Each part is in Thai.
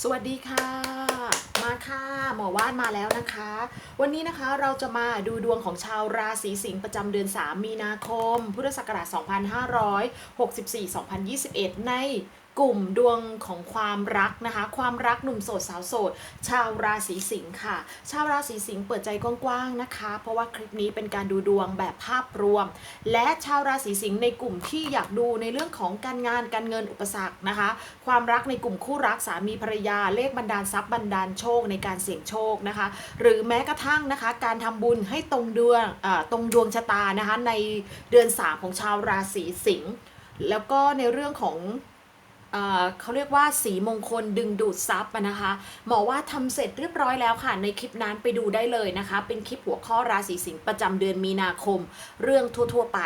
สวัสดีค่ะ มาค่ะ หมอว่านมาแล้วนะคะ วันนี้นะคะเราจะมาดูดวงของชาวราศีสิงห์ประจำเดือน 3 มีนาคม พุทธศักราช 2564-2021 ใน กลุ่มดวงของความรักนะคะ ความรักหนุ่มโสดสาวโสด ชาวราศีสิงห์ค่ะ ชาวราศีสิงห์เปิดใจกว้างๆนะคะ เพราะว่าคลิปนี้เป็นการดูดวงแบบภาพรวม และชาวราศีสิงห์ในกลุ่มที่อยากดูในเรื่องของการงานการเงินอุปสรรคนะคะ ความรักในกลุ่มคู่รักสามีภรรยาเลขบันดาลทรัพย์บันดาลโชคในการเสี่ยงโชคนะคะ หรือแม้กระทั่งนะคะ การทำบุญให้ตรงดวงอ่าตรงดวงชะตานะคะในเดือน3ของชาวราศีสิงห์แล้วก็ในเรื่องของ เขาเรียกว่าสีมงคลดึงดูดซับนะคะหมอว่าทำเสร็จเรียบร้อยแล้วค่ะ ในคลิปนั้นไปดูได้เลยนะคะ เป็นคลิปหัวข้อราศีสิงห์ประจำเดือนมีนาคม เรื่องทั่ว ๆ ไป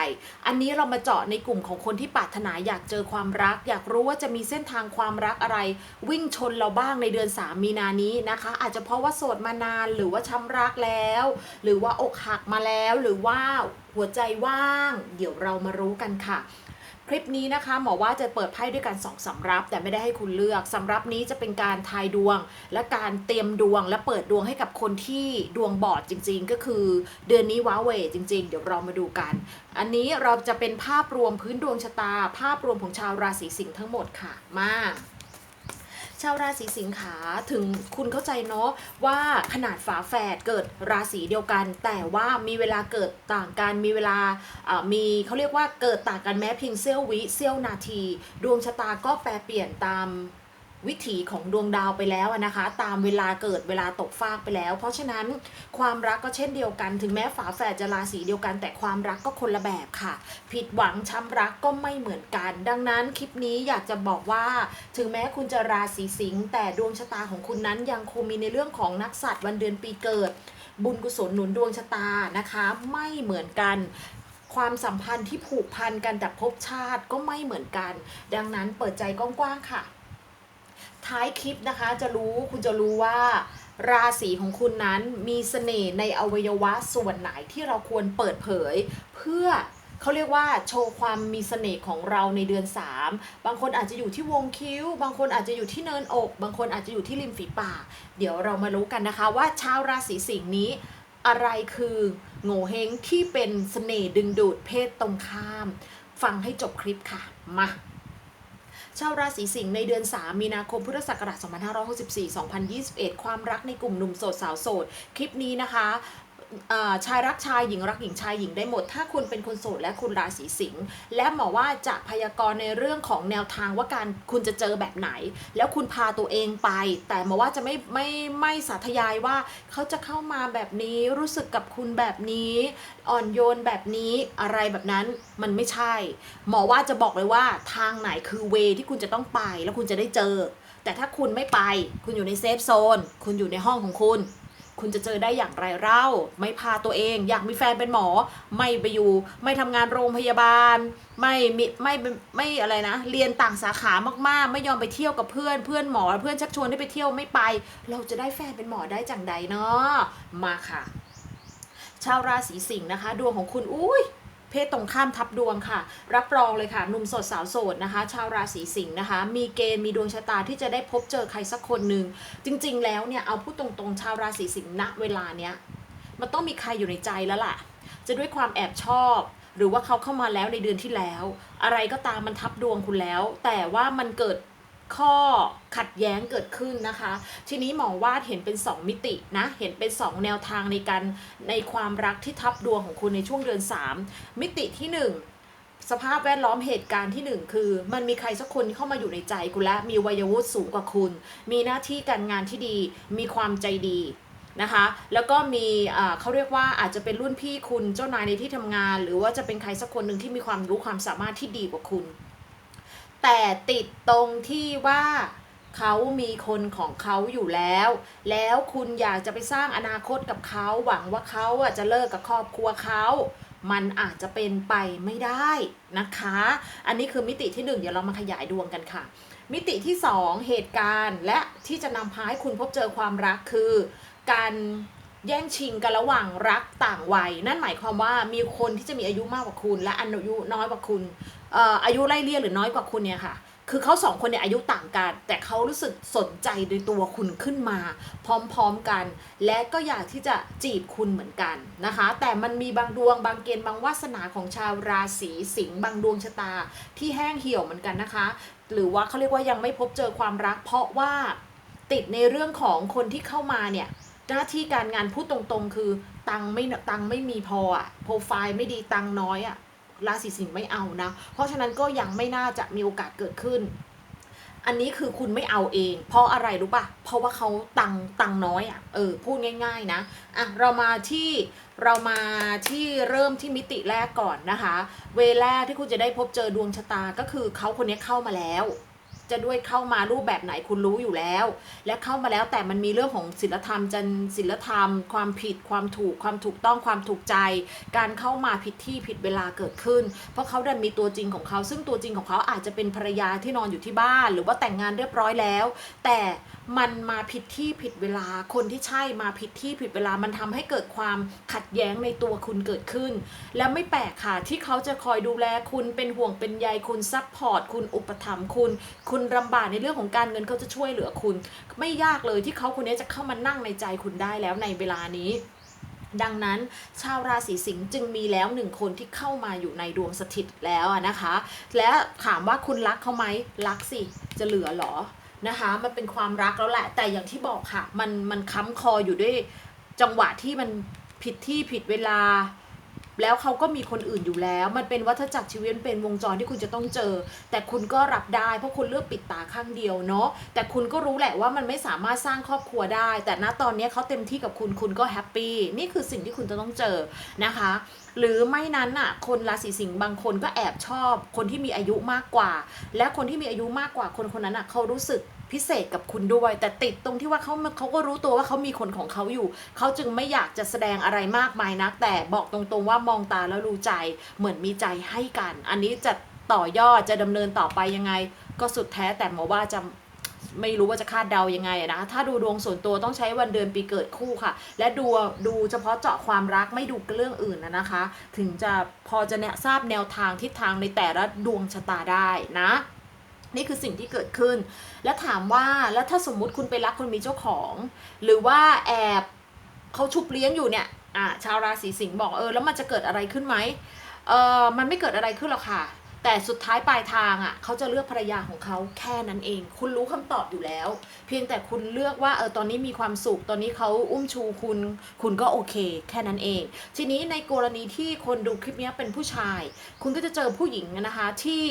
อันนี้เรามาเจาะในกลุ่มของคนที่ปรารถนาอยากเจอความรัก อยากรู้ว่าจะมีเส้นทางความรักอะไร วิ่งชนเราบ้างในเดือน3มีนานี้นะคะ อาจจะเพราะว่าโสดมานานหรือว่าช้ำรักแล้ว หรือว่าอกหักมาแล้วหรือว่าหัวใจว่าง เดี๋ยวเรามารู้กันค่ะ คลิปนี้นะคะหมอว่าจะเปิดไพ่ด้วยกันสองสำรับ แต่ไม่ได้ให้คุณเลือกสำรับนี้จะเป็นการทายดวง และการเตรียมดวงและเปิดดวงให้กับคนที่ดวงบอดจริง ๆ ก็คือ เดือนนี้ว้าเวจริง ๆ เดี๋ยวเรามาดูกัน อันนี้เราจะเป็นภาพรวมพื้นดวงชะตา ภาพรวมของชาวราศีสิงห์ทั้งหมดค่ะมา ชาวราศีสิงขาถึงคุณเข้าใจเนาะว่าขนาดฝาแฝดเกิดราศีเดียวกัน แต่ว่ามีเวลาเกิดต่างกันมีเวลาอ่อมีเขาเรียกว่าเกิดต่างกันแม้เพียงเสี้ยววิเสี้ยวนาที ดวงชะตาก็แปรเปลี่ยนตาม วิถีของดวงดาวไปแล้วนะคะ ตามเวลาเกิดเวลาตกฟากไปแล้ว เพราะฉะนั้นความรักก็เช่นเดียวกัน ถึงแม้ฝาแฝดจะราศีเดียวกัน แต่ความรักก็คนละแบบค่ะ ผิดหวังช้ำรักก็ไม่เหมือนกัน ดังนั้นคลิปนี้อยากจะบอกว่า ถึงแม้คุณจะราศีสิงห์แต่ดวงชะตาของคุณนั้นยังคงมีในเรื่องของนักสัตว์วันเดือนปีเกิด บุญกุศลหนุนดวงชะตานะคะ ไม่เหมือนกันความสัมพันธ์ที่ผูกพันกันแต่ภพชาติก็ไม่เหมือนกัน ดังนั้นเปิดใจกว้างๆค่ะ ท้ายคลิปนะคะจะรู้คุณจะรู้ว่าราศีของคุณนั้นมีเสน่ห์ในอวัยวะส่วนไหนที่เราควรเปิดเผย เพื่อเขาเรียกว่าโชว์ความมีเสน่ห์ของเราในเดือน 3 บางคนอาจจะอยู่ที่วงคิ้ว บางคนอาจจะอยู่ที่เนินอก บางคนอาจจะอยู่ที่ริมฝีปาก เดี๋ยวเรามารู้กันนะคะว่าชาวราศีสิงห์นี้อะไรคือโง่เฮงที่เป็นเสน่ห์ดึงดูดเพศตรงข้าม ฟังให้จบคลิปค่ะ มา ชาวราศีสิงห์ในเดือน 3 มีนาคมพุทธศักราช2564 2021 ความรักในกลุ่มหนุ่มโสดสาวโสด คลิปนี้นะคะ ชายรักชายหญิงรักหญิงชายหญิงได้หมด ถ้าคุณเป็นคนโสดและคุณราศีสิงห์และหมอว่าจะพยากรณ์ในเรื่องของแนวทางว่าการคุณจะเจอแบบไหน แล้วคุณพาตัวเองไป แต่หมอว่าจะไม่ไม่ไม่สาธยายว่าเขาจะเข้ามาแบบนี้รู้สึกกับคุณแบบนี้ อ่อนโยนแบบนี้อะไรแบบนั้นมันไม่ใช่ หมอว่าจะบอกเลยว่าทางไหนคือเวที่คุณจะต้องไป แล้วคุณจะได้เจอ แต่ถ้าคุณไม่ไป คุณอยู่ในเซฟโซนคุณอยู่ในห้องของคุณ คุณจะเจอได้อย่างไรเล่า ไม่พาตัวเอง อยากมีแฟนเป็นหมอ ไม่ไปอยู่ ไม่ทำงานโรงพยาบาล ไม่มีไม่ไม่อะไรนะ เรียนต่างสาขามากๆ ไม่ยอมไปเที่ยวกับเพื่อนเพื่อนหมอ เพื่อนชักชวนให้ไปเที่ยวไม่ไป เราจะได้แฟนเป็นหมอได้จังใดเนาะมาค่ะ ชาวราศีสิงห์นะคะ ดวงของคุณอุ้ย เพศตรงข้ามทับดวงค่ะ รับรองเลยค่ะหนุ่มโสดสาวโสดนะคะ ชาวราศีสิงห์นะคะ มีเกณฑ์มีดวงชะตาที่จะได้พบเจอใครสักคนหนึ่งจริง ๆ แล้วเนี่ยเอาพูดตรงๆ ชาวราศีสิงห์ณเวลาเนี้ยมันต้องมีใครอยู่ในใจแล้วล่ะ จะด้วยความแอบชอบ หรือว่าเขาเข้ามาแล้วในเดือนที่แล้ว อะไรก็ตามมันทับดวงคุณแล้ว แต่ว่ามันเกิด ข้อขัดแย้งเกิดขึ้นนะคะ ทีนี้หมอวาดเห็นเป็น 2 มิตินะ เห็นเป็น 2 แนวทางในการในความรักที่ทับดวงของคุณในช่วงเดือน 3 มิติที่ 1สภาพแวดล้อมเหตุการณ์ที่ 1 คือ มันมีใครสักคนที่เข้ามาอยู่ในใจคุณและมีวัยวุฒิสูงกว่าคุณ มีหน้าที่การงานที่ดี มีความใจดีนะคะ แล้วก็มีเขาเรียกว่าอาจจะเป็นรุ่นพี่คุณเจ้านายในที่ทำงาน หรือว่าจะเป็นใครสักคนหนึ่งที่มีความรู้ความสามารถที่ดีกว่าคุณ แต่ติดตรงที่ว่าเขามีคนของเขาอยู่แล้ว แล้วคุณอยากจะไปสร้างอนาคตกับเขาหวังว่าเขาอะจะเลิกกับครอบครัวเขามันอาจจะเป็นไปไม่ได้นะคะ อันนี้คือมิติที่หนึ่งเดี๋ยวเรามาขยายดวงกันค่ะ มิติที่สองเหตุการณ์และที่จะนำพาให้คุณพบเจอความรักคือ การแย่งชิงกันระหว่างรักต่างวัย นั่นหมายความว่ามีคนที่จะมีอายุมากกว่าคุณ และอายุน้อยกว่าคุณ อายุไล่เลี่ยหรือน้อยกว่าคุณเนี่ยค่ะ คือเขาสองคนเนี่ยอายุต่างกัน แต่เขารู้สึกสนใจในตัวคุณขึ้นมา พร้อมๆกัน และก็อยากที่จะจีบคุณเหมือนกันนะคะ แต่มันมีบางดวงบางเกณฑ์บางวาสนาของชาวราศีสิงห์บางดวงชะตา ที่แห้งเหี่ยวเหมือนกันนะคะ หรือว่าเขาเรียกว่ายังไม่พบเจอความรัก เพราะว่าติดในเรื่องของคนที่เข้ามาเนี่ยหน้าที่การงานพูดตรงๆ คือตังค์ไม่ตังค์ไม่มีพออะโปรไฟล์ไม่ดีตังค์น้อยอะ ราศีสิงห์ไม่เอานะ เพราะฉะนั้นก็ยังไม่น่าจะมีโอกาสเกิดขึ้น อันนี้คือคุณไม่เอาเอง เพราะอะไรรู้ปะเพราะว่าเขาตังค์ตังค์น้อยอะ่ะ เออ พูดง่าย ๆ นะ อะ เรามาที่เรามาที่เริ่มที่มิติแรกก่อนนะคะ เวแรกที่คุณจะได้พบเจอดวงชะตาก็คือเขาคนนี้เข้ามาแล้ว จะด้วยเข้ามารูปแบบไหนคุณรู้อยู่แล้ว และเข้ามาแล้วแต่มันมีเรื่องของศีลธรรมจันศีลธรรม ความผิดความถูกความถูกต้องความถูกใจ การเข้ามาผิดที่ผิดเวลาเกิดขึ้น เพราะเขาดันมีตัวจริงของเขา ซึ่งตัวจริงของเขาอาจจะเป็นภรรยาที่นอนอยู่ที่บ้าน หรือว่าแต่งงานเรียบร้อยแล้ว แต่ มันมาผิดที่ผิดเวลา คนที่ใช่มาผิดที่ผิดเวลา มันทำให้เกิดความขัดแย้งในตัวคุณเกิดขึ้น แล้วไม่แปลกค่ะ ที่เขาจะคอยดูแลคุณเป็นห่วงเป็นใยคุณซัพพอร์ตคุณอุปถัมภ์คุณ คุณลำบากในเรื่องของการเงินเขาจะช่วยเหลือคุณ ไม่ยากเลยที่เขาคนนี้จะเข้ามานั่งในใจคุณได้แล้วในเวลานี้ดังนั้นชาวราศีสิงห์จึงมีแล้วหนึ่งคนที่เข้ามาอยู่ในดวงสถิตแล้วนะคะ และถามว่าคุณรักเขาไหมรักสิ จะเหลือหรอ นะคะมันเป็นความรักแล้วแหละ แต่อย่างที่บอกค่ะ มันมันค้ำคออยู่ด้วยจังหวะที่มันผิดที่ผิดเวลา แล้วเขาก็มีคนอื่นอยู่แล้ว มันเป็นวัฏจักรชีวิตเป็นวงจรที่คุณจะต้องเจอ แต่คุณก็รับได้เพราะคุณเลือกปิดตาข้างเดียวเนาะแต่คุณก็รู้แหละว่ามันไม่สามารถสร้างครอบครัวได้ แต่ณตอนนี้เขาเต็มที่กับคุณคุณก็แฮปปี้นี่คือสิ่งที่คุณจะต้องเจอนะคะ หรือไม่นั้นน่ะ คนราศีสิงห์บางคนก็แอบชอบ คนที่มีอายุมากกว่า และคนที่มีอายุมากกว่าคนคนนั้นน่ะเขารู้สึก พิเศษกับคุณด้วย แต่ติดตรงที่ว่าเขาเขาก็รู้ตัวว่าเขามีคนของเขาอยู่ เขาจึงไม่อยากจะแสดงอะไรมากมายนัก แต่บอกตรงๆว่ามองตาแล้วรู้ใจเหมือนมีใจให้กัน อันนี้จะต่อยอดจะดำเนินต่อไปยังไง ก็สุดแท้แต่หมอว่าจะไม่รู้ว่าจะคาดเดายังไงนะถ้าดูดวงส่วนตัวต้องใช้วันเดือนปีเกิดคู่ค่ะ และดูดูเฉพาะเจาะความรักไม่ดูเรื่องอื่นนะนะคะ ถึงจะพอจะเนี่ยทราบแนวทางทิศทางในแต่ละดวงชะตาได้นะ นี่คือสิ่งที่เกิดขึ้น แล้วถามว่าแล้วถ้าสมมุติคุณไปรักคนมีเจ้าของ หรือว่าแอบเขาชุบเลี้ยงอยู่เนี่ยอ่าชาวราศีสิงห์บอกเออแล้วมันจะเกิดอะไรขึ้นไหมเออมันไม่เกิดอะไรขึ้นหรอกค่ะ แต่สุดท้ายปลายทางอะเขาจะเลือกภรรยาของเขาแค่นั้นเอง คุณรู้คำตอบอยู่แล้ว เพียงแต่คุณเลือกว่าเออตอนนี้มีความสุขตอนนี้เขาอุ้มชูคุณ คุณก็โอเค แค่นั้นเอง ทีนี้ในกรณีที่คนดูคลิปนี้เป็นผู้ชาย คุณก็จะเจอผู้หญิงนะคะที่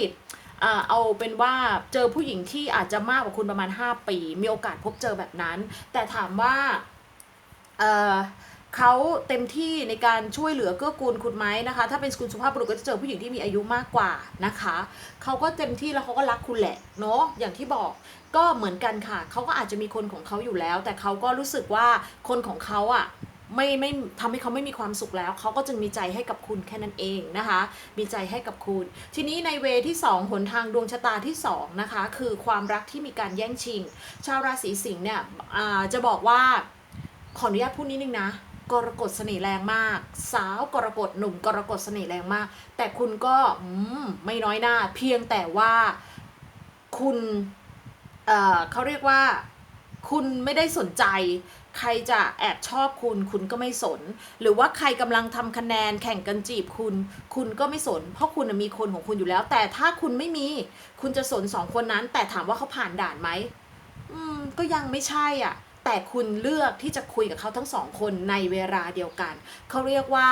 เอาเป็นว่าเจอผู้หญิงที่อาจจะมากกว่าคุณประมาณ 5 ปี มีโอกาสพบเจอแบบนั้น แต่ถามว่าเขาเต็มที่ในการช่วยเหลือเกื้อกูลคุณไหมนะคะ ถ้าเป็นคุณสุภาพบุรุษก็จะเจอผู้หญิงที่มีอายุมากกว่านะคะเขาก็เต็มที่แล้วเขาก็รักคุณแหละเนาะอย่างที่บอกก็เหมือนกันค่ะเขาก็อาจจะมีคนของเขาอยู่แล้ว แต่เขาก็รู้สึกว่าคนของเขาอะ ไม่ไม่ทำให้เขาไม่มีความสุขแล้ว เขาก็จึงมีใจให้กับคุณแค่นั้นเองนะคะ มีใจให้กับคุณ ทีนี้ในเวที่ 2 หนทางดวงชะตาที่ 2 นะคะ คือความรักที่มีการแย่งชิง ชาวราศีสิงห์เนี่ยอ่าจะบอกว่าขออนุญาตพูดนิดนึงนะกรกฎเสน่ห์แรงมาก สาวกรกฎหนุ่มกรกฎเสน่ห์แรงมาก แต่คุณก็อืมไม่น้อยหน้า เพียงแต่ว่าคุณเอ่อเขาเรียกว่า คุณไม่ได้สนใจ ใครจะแอบชอบคุณคุณก็ไม่สน หรือว่าใครกำลังทำคะแนนแข่งกันจีบคุณ คุณก็ไม่สน เพราะคุณมีคนของคุณอยู่แล้ว แต่ถ้าคุณไม่มี คุณจะสนสองคนนั้น แต่ถามว่าเขาผ่านด่านไหมอืมก็ยังไม่ใช่อะ แต่คุณเลือกที่จะคุยกับเขาทั้งสองคนในเวลาเดียวกัน เขาเรียกว่า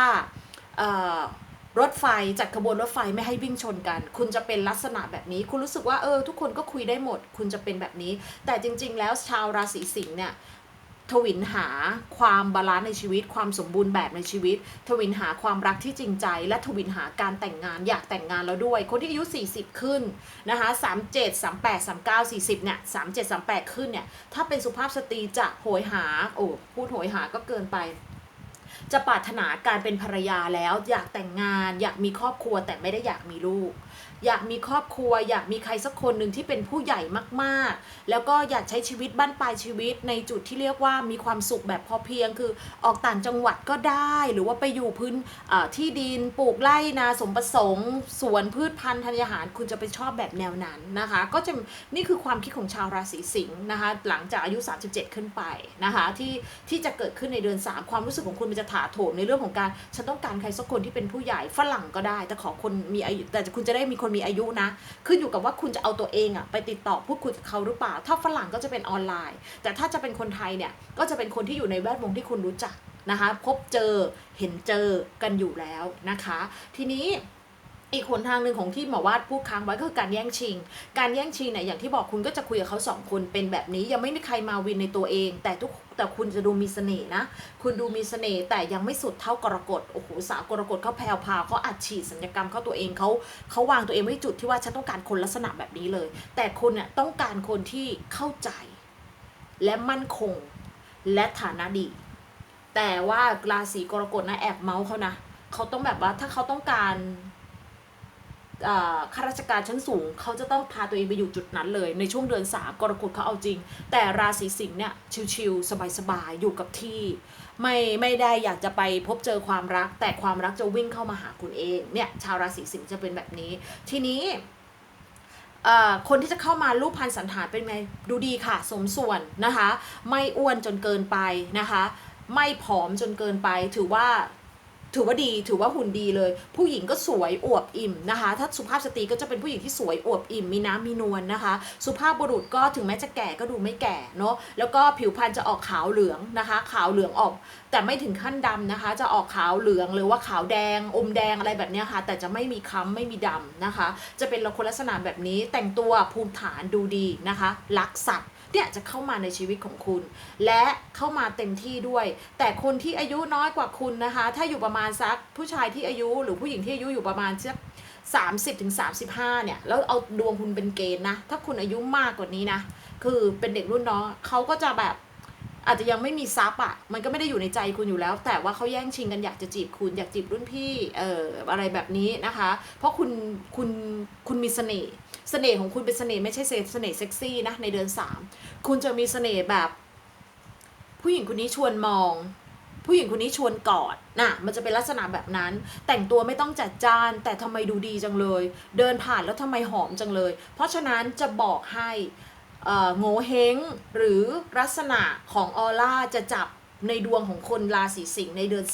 รถไฟจัดขบวนรถไฟไม่ให้วิ่งชนกัน คุณจะเป็นลักษณะแบบนี้ คุณรู้สึกว่าเออ ทุกคนก็คุยได้หมด คุณจะเป็นแบบนี้ แต่จริง ๆ แล้วชาวราศีสิงห์เนี่ย ทวินหาความบาลานซ์ในชีวิต ความสมบูรณ์แบบในชีวิต ทวินหาความรักที่จริงใจ และทวินหาการแต่งงานอยากแต่งงานแล้วด้วย คนที่อายุ 40 ขึ้นนะคะ37 38 39 40เนี่ย37 38 ขึ้นเนี่ยถ้าเป็นสุภาพสตรีจะโหยหาโอ้พูดโหยหาก็เกินไปจะปรารถนาการเป็นภรรยาแล้ว อยากแต่งงาน อยากมีครอบครัวแต่ไม่ได้อยากมีลูก อยากมีครอบครัว อยากมีใครสักคนหนึ่งที่เป็นผู้ใหญ่มาก ๆ แล้วก็อยากใช้ชีวิตบ้านปลายชีวิตในจุดที่เรียกว่ามีความสุขแบบพอเพียง คือออกต่างจังหวัดก็ได้ หรือว่าไปอยู่พื้นที่ดินปลูกไร่นาสมประสงค์สวนพืชพันธุ์ธัญญาหาร คุณจะไปชอบแบบแนวนั้นนะคะ ก็จะนี่คือความคิดของชาวราศีสิงห์นะคะ หลังจากอายุ 37 ขึ้นไปนะคะที่ที่จะเกิดขึ้นในเดือน 3 ความรู้สึกของคุณมันจะถาโถมในเรื่องของการฉันต้องการใครสักคนที่เป็นผู้ใหญ่ฝรั่งก็ได้ แต่ขอคนมีอายุแต่คุณจะได้มีคนมีอายุนะ ขึ้นอยู่กับว่าคุณจะเอาตัวเองอะไปติดต่อพูดคุยกับเขาหรือเปล่า ถ้าฝรั่งก็จะเป็นออนไลน์ แต่ถ้าจะเป็นคนไทยเนี่ยก็จะเป็นคนที่อยู่ในแวดวงที่คุณรู้จักนะคะ พบเจอเห็นเจอกันอยู่แล้วนะคะ ทีนี้ อีกหนทางหนึ่งของที่หมอวาดพูดค้างไว้ก็คือการแย่งชิง การแย่งชิงเนี่ยอย่างที่บอกคุณก็จะคุยกับเขาสองคนเป็นแบบนี้ ยังไม่มีใครมาวินในตัวเอง แต่ทุกแต่คุณจะดูมีเสน่ห์นะ คุณดูมีเสน่ห์แต่ยังไม่สุดเท่ากรกฎโอ้โหสาวกรกฎเขาแพรวพาวเขาอัดฉีดสัญญกรรมเขาตัวเองเขาเขาวางตัวเองไว้จุดที่ว่าฉันต้องการคนลักษณะแบบนี้เลย แต่คุณเนี่ยต้องการคนที่เข้าใจ และมั่นคง และฐานะดี แต่ว่าราศีกรกฎนะแอบเมาส์เขานะเขาต้องแบบว่าถ้าเขาต้องการ ข้าราชการชั้นสูง เขาจะต้องพาตัวเองไปอยู่จุดนั้นเลยในช่วงเดือนสามกรกฎเขาเอาจริง แต่ราศีสิงห์เนี่ยชิวๆสบายๆอยู่กับที่ ไม่ไม่ได้อยากจะไปพบเจอความรัก แต่ความรักจะวิ่งเข้ามาหาคุณเองเนี่ยชาวราศีสิงห์จะเป็นแบบนี้ ทีนี้คนที่จะเข้ามารูปพันสันฐานเป็นไงดูดีค่ะ สมส่วนนะคะ ไม่อ้วนจนเกินไปนะคะ ไม่ผอมจนเกินไปถือว่า ถือว่าดีถือว่าหุ่นดีเลย ผู้หญิงก็สวยอวบอิ่มนะคะ ถ้าสุภาพสตรีก็จะเป็นผู้หญิงที่สวยอวบอิ่มมีน้ำมีนวลนะคะ สุภาพบุรุษก็ถึงแม้จะแก่ก็ดูไม่แก่เนาะแล้วก็ผิวพรรณจะออกขาวเหลืองนะคะ ขาวเหลืองออก แต่ไม่ถึงขั้นดำนะคะ จะออกขาวเหลืองหรือว่าขาวแดงอมแดงอะไรแบบนี้ค่ะ แต่จะไม่มีค้ำไม่มีดำนะคะ จะเป็นคนลักษณะแบบนี้แต่งตัวภูมิฐานดูดีนะคะรักสัตว์ เนี่ยจะเข้ามาในชีวิตของคุณ และเข้ามาเต็มที่ด้วย แต่คนที่อายุน้อยกว่าคุณนะคะ ถ้าอยู่ประมาณสักผู้ชายที่อายุหรือผู้หญิงที่อายุอยู่ประมาณสักสามสิบถึงสามสิบห้าเนี่ย แล้วเอาดวงคุณเป็นเกณฑ์นะ ถ้าคุณอายุมากกว่านี้นะ คือเป็นเด็กรุ่นน้องเขาก็จะแบบอาจจะยังไม่มีซับอะ่ะ มันก็ไม่ได้อยู่ในใจคุณอยู่แล้ว แต่ว่าเขาแย่งชิงกันอยากจะจีบคุณอยากจีบรุ่นพี่ เอ่ออะไรแบบนี้นะคะ เพราะคุณคุณคุณมีเสน่ห์ เสน่ห์ของคุณเป็นเสน่ห์ไม่ใช่เสน่ห์เซ็กซี่นะในเดือนสามคุณจะมีเสน่ห์แบบ ผู้หญิงคนนี้ชวนมอง ผู้หญิงคนนี้ชวนกอดน่ะมันจะเป็นลักษณะแบบนั้น แต่งตัวไม่ต้องจัดจ้าน แต่ทำไมดูดีจังเลย เดินผ่านแล้วทำไมหอมจังเลย เพราะฉะนั้นจะบอกให้โง่เฮงหรือลักษณะของออร่าจะจับในดวงของคนราศีสิงห์ในเดือน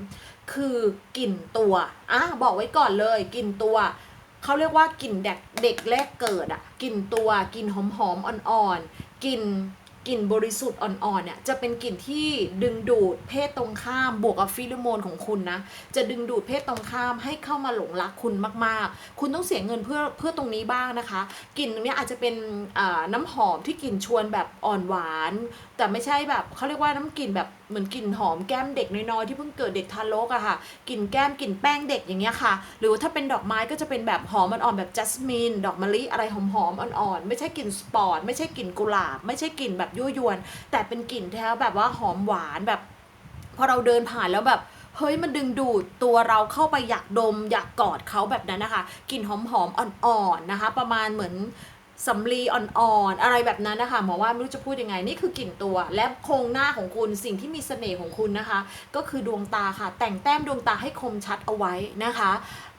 3 คือกลิ่นตัวอะบอกไว้ก่อนเลยกลิ่นตัว เขาเรียกว่ากลิ่นเด็กเด็กแรกเกิดอะกลิ่นตัวกลิ่นหอมหอมๆอ่อนๆกลิ่นกลิ่นบริสุทธิ์อ่อนๆเนี่ยจะเป็นกลิ่นที่ดึงดูดเพศตรงข้ามบวกกับฟิโลโมนของคุณนะจะดึงดูดเพศตรงข้ามให้เข้ามาหลงรักคุณมากๆ คุณต้องเสียเงินเพื่อเพื่อตรงนี้บ้างนะคะกลิ่นตรงเนี้ยอาจจะเป็นน้ำหอมที่กลิ่นชวนแบบอ่อนหวาน แต่ไม่ใช่แบบเขาเรียกว่าน้ำกลิ่นแบบ เหมือนกลิ่นหอมแก้มเด็กน้อยๆที่เพิ่งเกิดเด็กทารกอะค่ะกลิ่นแก้มกลิ่นแป้งเด็กอย่างเงี้ยค่ะ หรือว่าถ้าเป็นดอกไม้ก็จะเป็นแบบหอมอ่อนๆแบบจัสมินดอกมะลิอะไรหอมๆอ่อนๆไม่ใช่กลิ่นสปอร์ตไม่ใช่กลิ่นกุหลาบ ไม่ใช่กลิ่นแบบยั่วยวน แต่เป็นกลิ่นแท้แบบว่าหอมหวานแบบ พอเราเดินผ่านแล้วแบบเฮ้ยมันดึงดูดตัวเราเข้าไปอยากดม อยากกอดเขาแบบนั้นนะคะกลิ่นหอมๆอ่อนๆนะคะ ประมาณเหมือน สำลีอ่อนๆ อะไรแบบนั้นนะคะหมอว่าไม่รู้จะพูดยังไง นี่คือกลิ่นตัว และโครงหน้าของคุณสิ่งที่มีเสน่ห์ของคุณนะคะ ก็คือดวงตาค่ะ แต่งแต้มดวงตาให้คมชัดเอาไว้นะคะ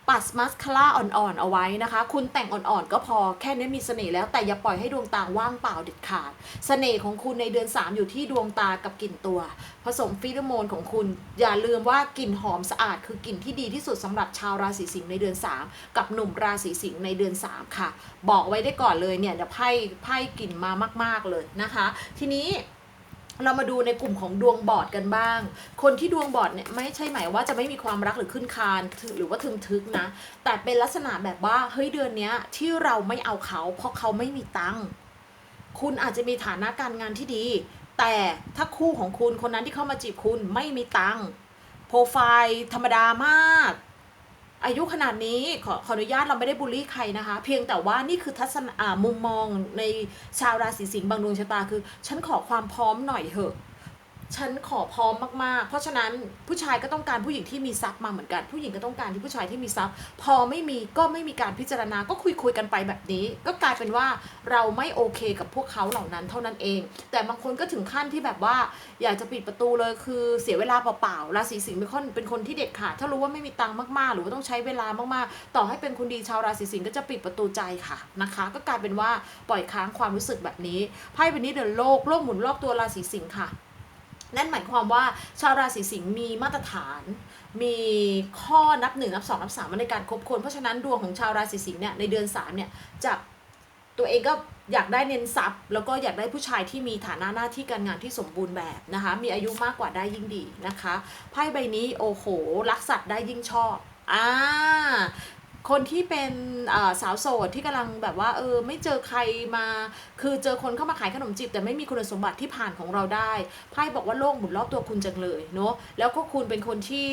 ปัดมัสคาร่าอ่อนๆเอาไว้นะคะ คุณแต่งอ่อนๆก็พอแค่นี้มีเสน่ห์แล้วแต่อย่าปล่อยให้ดวงตาว่างเปล่าเด็ดขาดเสน่ห์ของคุณในเดือน 3 อยู่ที่ดวงตากับกลิ่นตัว ผสมฟีโรโมนของคุณ อย่าลืมว่ากลิ่นหอมสะอาดคือกลิ่นที่ดีที่สุดสำหรับชาวราศีสิงห์ในเดือน 3 กับหนุ่มราศีสิงห์ในเดือน 3 ค่ะ บอกไว้ได้ก่อนเลยเนี่ยเดี๋ยวไพ่ไพ่กลิ่นมามาก ๆเลยนะคะ ทีนี้ เรามาดูในกลุ่มของดวงบอดกันบ้าง คนที่ดวงบอดเนี่ยไม่ใช่หมายว่าจะไม่มีความรักหรือขึ้นคานหรือว่าทึมทึกนะ แต่เป็นลักษณะแบบว่าเฮ้ยเดือนนี้ที่เราไม่เอาเขาเพราะเขาไม่มีตังค์คุณอาจจะมีฐานะการงานที่ดี แต่ถ้าคู่ของคุณคนนั้นที่เข้ามาจีบคุณไม่มีตังค์โปรไฟล์ธรรมดามาก อายุขนาดนี้ขอขออนุญาตเราไม่ได้บูลลี่ใครนะคะ เพียงแต่ว่านี่คือทัศนมุมมองในชาวราศีสิงห์บางดวงชะตาคือ ฉันขอความพร้อมหน่อยเถอะ ฉันขอพร้อมมากๆ เพราะฉะนั้นผู้ชายก็ต้องการผู้หญิงที่มีทรัพย์มาเหมือนกัน ผู้หญิงก็ต้องการที่ผู้ชายที่มีทรัพย์ พอไม่มีก็ไม่มีการพิจารณาก็คุยคุยกันไปแบบนี้ ก็กลายเป็นว่าเราไม่โอเคกับพวกเขาเหล่านั้นเท่านั้นเอง แต่บางคนก็ถึงขั้นที่แบบว่า อยากจะปิดประตูเลยคือเสียเวลาเปล่าๆราศีสิงห์เป็นคนเป็นคนที่เด็ดขาดถ้ารู้ว่าไม่มีตังค์มากๆ หรือว่าต้องใช้เวลามากๆ ต่อให้เป็นคนดีชาวราศีสิงห์ก็จะปิดประตูใจค่ะนะคะ ก็กลายเป็นว่าปล่อยค้างความรู้สึกแบบนี้ไพ่ใบนี้เดินโลกโลกหมุนรอบตัวราศีสิงห์ค่ะ นั่นหมายความว่าชาวราศีสิงห์มีมาตรฐาน มีข้อนับหนึ่งนับสองนับสามในการคบคนเพราะฉะนั้นดวงของชาวราศีสิงห์เนี่ยในเดือนสามเนี่ยจะตัวเองก็อยากได้เน้นทรัพย์แล้วก็อยากได้ผู้ชายที่มีฐานะหน้าที่การงานที่สมบูรณ์แบบนะคะ มีอายุมากกว่าได้ยิ่งดีนะคะไพ่ใบนี้โอ้โหรักสัตว์ได้ยิ่งชอบอ่า คนที่เป็นสาวโสดที่กำลังแบบว่าเออไม่เจอใครมา คือเจอคนเข้ามาขายขนมจีบ แต่ไม่มีคุณสมบัติที่ผ่านของเราได้ไพ่บอกว่าโลกหมุนรอบตัวคุณจังเลยเนาะแล้วก็คุณเป็นคนที่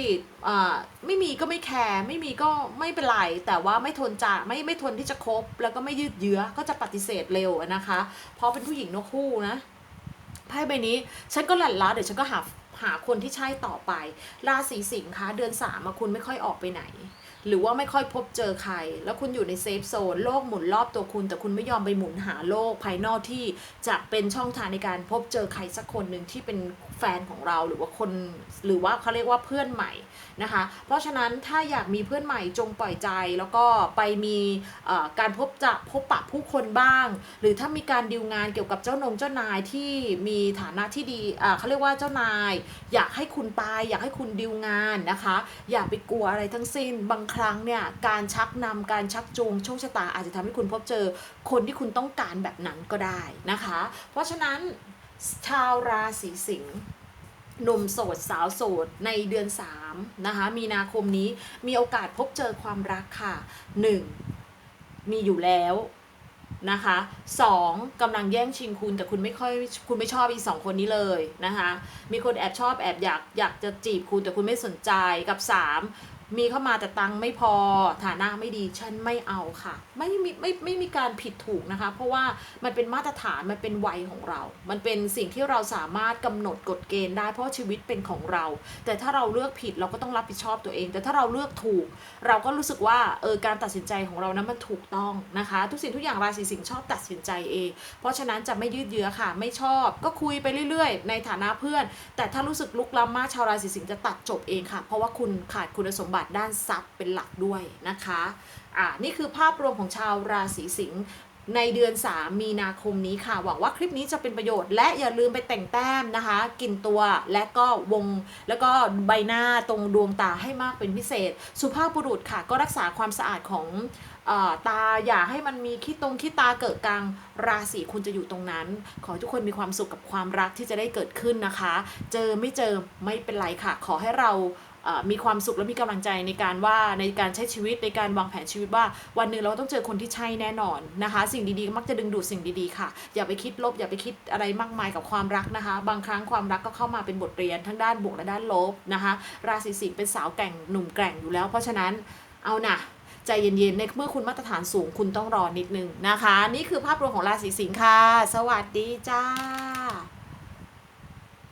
ไม่มีก็ไม่แคร์ไม่มีก็ไม่เป็นไรแต่ว่าไม่ทนจะไม่ไม่ทนที่จะคบ แล้วก็ไม่ยืดเยื้อก็จะปฏิเสธเร็วนะคะ เพราะเป็นผู้หญิงนกคู่นะไพ่ใบนี้ฉันก็หลั่นล้าเดี๋ยวฉันก็หาหาคนที่ใช่ต่อไปราศีสิงค์คะเดือนสามอะคุณไม่ค่อยออกไปไหน หรือว่าไม่ค่อยพบเจอใคร แล้วคุณอยู่ในเซฟโซนโลกหมุนรอบตัวคุณ แต่คุณไม่ยอมไปหมุนหาโลกภายนอกที่จะเป็นช่องทางในการพบเจอใครสักคนหนึ่งที่เป็นแฟนของเราหรือว่าคนหรือว่าเขาเรียกว่าเพื่อนใหม่นะคะ เพราะฉะนั้นถ้าอยากมีเพื่อนใหม่จงปล่อยใจ แล้วก็ไปมีการพบจะพบปะผู้คนบ้าง หรือถ้ามีการดีลงานเกี่ยวกับเจ้านงเจ้านายที่มีฐานะที่ดีเขาเรียกว่าเจ้านาย อยากให้คุณไปอยากให้คุณดีลงานนะคะ อย่าไปกลัวอะไรทั้งสิ้นบางคครั้งเนี่ยการชักนำการชักจูงโชคชะตาอาจจะทำให้คุณพบเจอคนที่คุณต้องการแบบนั้นก็ได้นะคะ เพราะฉะนั้นชาวราศีสิงห์หนุ่มโสดสาวโสดในเดือน 3 นะคะ มีนาคมนี้มีโอกาสพบเจอความรักค่ะ 1. มีอยู่แล้วนะคะสองกำลังแย่งชิงคุณแต่คุณไม่ค่อยคุณไม่ชอบอีสองคนนี้เลยนะคะ มีคนแอบชอบแอบอยากอยากจะจีบคุณแต่คุณไม่สนใจกับสา มีเข้ามาแต่ตังค์ไม่พอฐานะไม่ดีฉันไม่เอาค่ะ ไม่มีไม่ไม่มีการผิดถูกนะคะ เพราะว่ามันเป็นมาตรฐานมันเป็นวัยของเรา มันเป็นสิ่งที่เราสามารถกำหนดกฎเกณฑ์ได้เพราะชีวิตเป็นของเรา แต่ถ้าเราเลือกผิดเราก็ต้องรับผิดชอบตัวเอง แต่ถ้าเราเลือกถูก เราก็รู้สึกว่าเออการตัดสินใจของเรานั้นมันถูกต้องนะคะ ทุกสิ่งทุกอย่างราศีสิงห์ชอบตัดสินใจเอง เพราะฉะนั้นจะไม่ยืดเยื้อค่ะ ไม่ชอบ ก็คุยไปเรื่อยๆ ในฐานะเพื่อน แต่ถ้ารู้สึกลุกล้ำมากชาวราศีสิงห์จะตัดจบเองค่ะ เพราะว่าคุณขาดคุณสมบัติด้านทรัพย์เป็นหลักด้วยนะคะอ่านี่คือภาพรวมของชาวราศีสิงห์ในเดือน 3 มีนาคมนี้ค่ะ หวังว่าคลิปนี้จะเป็นประโยชน์ และอย่าลืมไปแต่งแต้มนะคะกลิ่นตัวและก็วง แล้วก็ใบหน้าตรงดวงตาให้มากเป็นพิเศษ สุภาพบุรุษค่ะ ก็รักษาความสะอาดของตาอย่าให้มันมีขี้ตรงขี้ตาเกิดกลางราศีคุณจะอยู่ตรงนั้น ขอทุกคนมีความสุขกับความรักที่จะได้เกิดขึ้นนะคะ เจอไม่เจอไม่เป็นไรค่ะ ขอให้เรา มีความสุขและมีกำลังใจในการว่าในการใช้ชีวิตในการวางแผนชีวิตว่า วันหนึ่งเราต้องเจอคนที่ใช่แน่นอนนะคะ สิ่งดีๆมักจะดึงดูดสิ่งดีๆค่ะ อย่าไปคิดลบ อย่าไปคิดอะไรมากมายกับความรักนะคะ บางครั้งความรักก็เข้ามาเป็นบทเรียนทั้งด้านบวกและด้านลบนะคะ ราศีสิงห์เป็นสาวแกร่งหนุ่มแกร่งอยู่แล้ว เพราะฉะนั้นเอานะใจเย็นๆในเมื่อคุณมาตรฐานสูงคุณต้องรอนิดนึงนะคะ นี่คือภาพรวมของราศีสิงห์ค่ะ สวัสดีจ้า